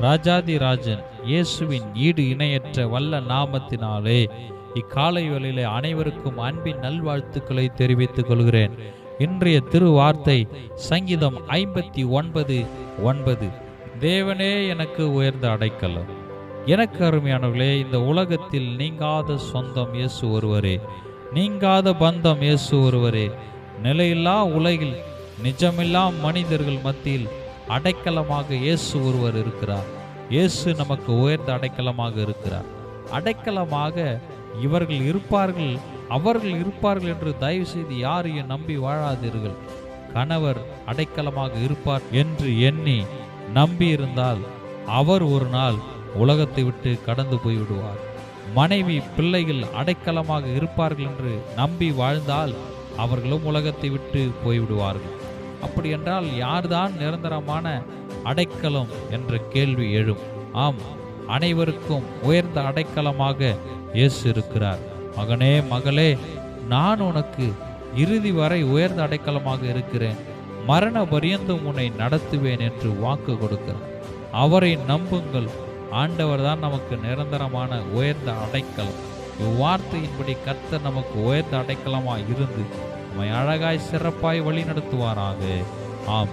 ராஜாதி ராஜன் இயேசுவின் ஈடு இணையற்ற வல்ல நாமத்தினாலே இக்காலை வேளையிலே அனைவருக்கும் அன்பின் நல்வாழ்த்துக்களை தெரிவித்துக் கொள்கிறேன். இன்றைய திருவார்த்தை சங்கீதம் ஐம்பத்தி ஒன்பது ஒன்பது. தேவனே எனக்கு உயர்ந்த அடைக்கலம். எனக்கு அருமையானவர்களே இந்த உலகத்தில் நீங்காத சொந்தம் இயேசு ஒருவரே. நீங்காத பந்தம் இயேசு ஒருவரே. நிலையில்லா உலகில் நிஜமில்லா மனிதர்கள் மத்தியில் அடைக்கலமாக இயேசு ஒருவர் இருக்கிறார். இயேசு நமக்கு உயர்ந்த அடைக்கலமாக இருக்கிறார். அடைக்கலமாக இவர்கள் இருப்பார்கள் அவர்கள் இருப்பார்கள் என்று தயவு செய்து யாரையும் நம்பி வாழாதீர்கள். கணவர் அடைக்கலமாக இருப்பார் என்று எண்ணி நம்பி இருந்தால் அவர் ஒரு நாள் உலகத்தை விட்டு கடந்து போய்விடுவார். மனைவி பிள்ளைகள் அடைக்கலமாக இருப்பார்கள் என்று நம்பி வாழ்ந்தால் அவர்களும் உலகத்தை விட்டு போய்விடுவார்கள். அப்படி என்றால் யார்தான் நிரந்தரமான அடைக்கலம் என்ற கேள்வி எழும். ஆம் அனைவருக்கும் உயர்ந்த அடைக்கலமாக இயேசு இருக்கிறார். மகனே மகளே நான் உனக்கு இறுதி வரை உயர்ந்த அடைக்கலமாக இருக்கிறேன். மரண பரியந்தம் உன்னை நடத்துவேன் என்று வாக்கு கொடுக்கிறார் அவரை நம்புங்கள். ஆண்டவர் தான் நமக்கு நிரந்தரமான உயர்ந்த அடைக்கலம். இவ்வார்த்தையின்படி கர்த்தர் நமக்கு உயர்ந்த அடைக்கலமாக இருந்து நம்மை அழகாய் சிறப்பாய் வழி நடத்துவாராக ஆம்.